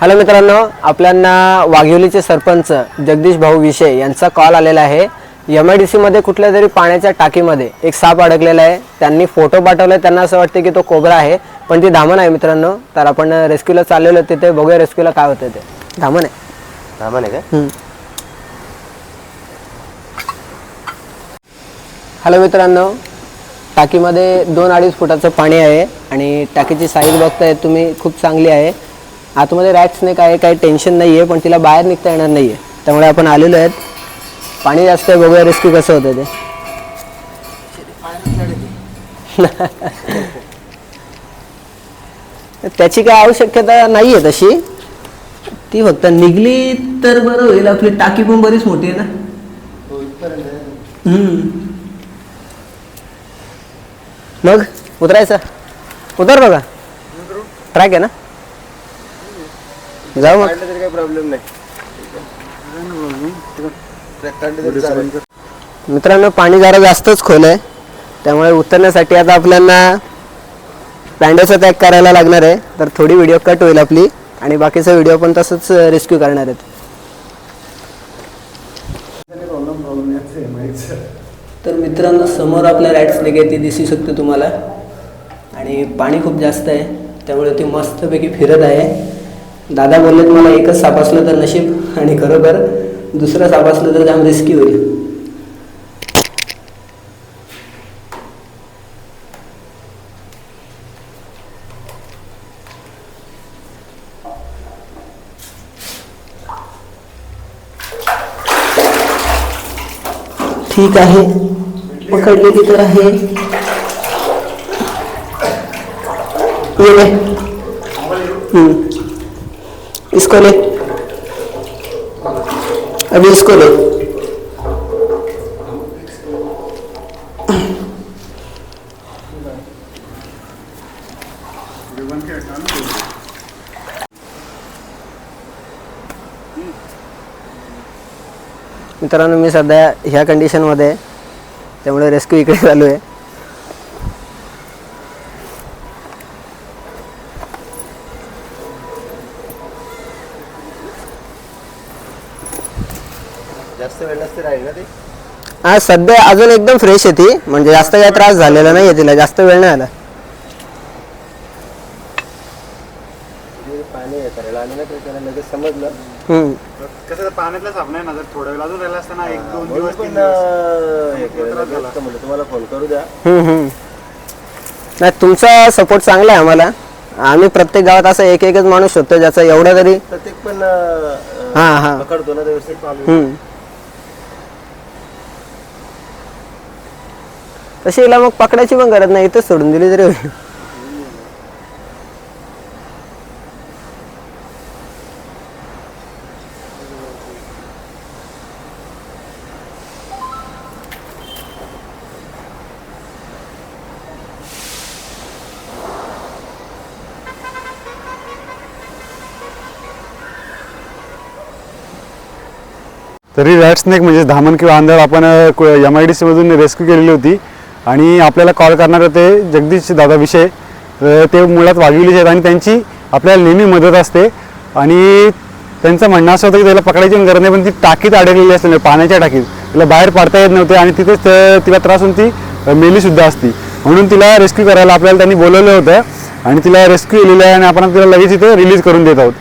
Hello मित्रांनो आपल्यांना वाघिवलीचे सरपंच जगदीश भाऊ विषय यांचा कॉल आलेला आहे. एम आय डी सीमध्ये कुठल्या तरी पाण्याच्या टाकीमध्ये एक साप अडकलेला आहे. त्यांनी फोटो पाठवले त्यांना असं वाटतं की तो कोबरा आहे पण ती धामण आहे मित्रांनो. तर आपण रेस्क्यूला चाललेलो तिथे बघूया रेस्क्यूला काय होतं ते. धामण आहे. सामान आहे का. हॅलो मित्रांनो टाकीमध्ये दोन अडीच फुटाचं पाणी आहे आणि टाकीची साईज बघताय तुम्ही खूप चांगली आहे. आतमध्ये रॅट नाही काय काही टेन्शन नाही आहे पण तिला बाहेर निघता येणार नाही आहे त्यामुळे आपण आलेलो आहेत. पाणी जास्त आहे बघूया रेस्क्यू कसं होतं ते. त्याची काय आवश्यकता नाही आहे तशी. ती फक्त निघली तर बरं होईल. आपली टाकी पण बरीच मोठी आहे ना. मग उतरायचं. उतर बघा. ट्रॅक आहे ना? जाऊ मग. काढलं तरी काही प्रॉब्लेम नाही. ट्रॅक काढलं तरी चालेल. मित्रांनो पाणी जरा जास्तच खोल आहे. त्यामुळे उतरण्यासाठी आता आपल्याला पॅन्डाचा त्याग करायला लागणार आहे. तर थोडी व्हिडिओ कट होईल आपली. आणि बाकीचा व्हिडिओ पण तसंच रेस्क्यू करणार आहेत. तर मित्रांनो समोर आपल्या स्नेक आहे ती दिसू शकते तुम्हाला. आणि पाणी खूप जास्त आहे. त्यामुळे ती मस्तपैकी फिरत आहे. दादा बोललेत मला एकच साप असलं तर नशीब आणि खरोखर दुसरं साप असलं तर जाम रिस्की होईल. ठीक आहे. पकडलेली तर आहे. हम्म. इसको ले अभी मित्रांनो मी सध्या ह्या कंडिशनमध्ये त्यामुळे रेस्क्यू इकडे चालू आहे. जास्त वेळ नसते राहील ना ते? हा सध्या अजून एकदम फ्रेश आहे ती. म्हणजे जास्त काही त्रास झालेला नाही आहे तिला. जास्त वेळ नाही आला. जे पाणी करायला आणि ना ते त्याला लगेच समजलं. हम्म. कसं ते पाण्यातला साप नाही ना जर थोडा वेळ अजून राहिला असताना एक दोन म्हणून दिवस पण तीन दिवस. अं, केलं लगेच तर म्हणलं तुम्हाला फोन करू द्या. हम्म, हम्म. नाही तुमचा सपोर्ट चांगला आहे आम्हाला. आम्ही प्रत्येक गावात असा एक एकच माणूस शोधतो ज्याचा एवढा तरी प्रत्येक पण अं, हा हा. पकडतो ना व्यवस्थित हम्म. तशी हिला मग पकडायची पण गरज नाही इथंच सोडून दिली तरी होईल. तरी रॅट स्नेक म्हणजे धामण किंवा आंधळ आपण एम आय डी सीमधून रेस्क्यू केलेली होती. आणि आपल्याला कॉल करणार होते जगदीश दादा विषय. ते मुळात वागविलीचे आहेत आणि त्यांची आपल्याला नेहमी मदत असते. आणि त्यांचं म्हणणं असं होतं की त्याला पकडायची पण गरज नाही पण ती टाकीत अडकलेली असते म्हणजे पाण्याच्या टाकीत. तिला बाहेर पडता येत नव्हते आणि तिथेच तिला त्रास होऊन ती मेलीसुद्धा असती. म्हणून तिला रेस्क्यू करायला आपल्याला त्यांनी बोलवलं होतं. आणि तिला रेस्क्यू केलेलं आहे आणि आपण तिला लगेच इथे रिलीज करून देत आहोत.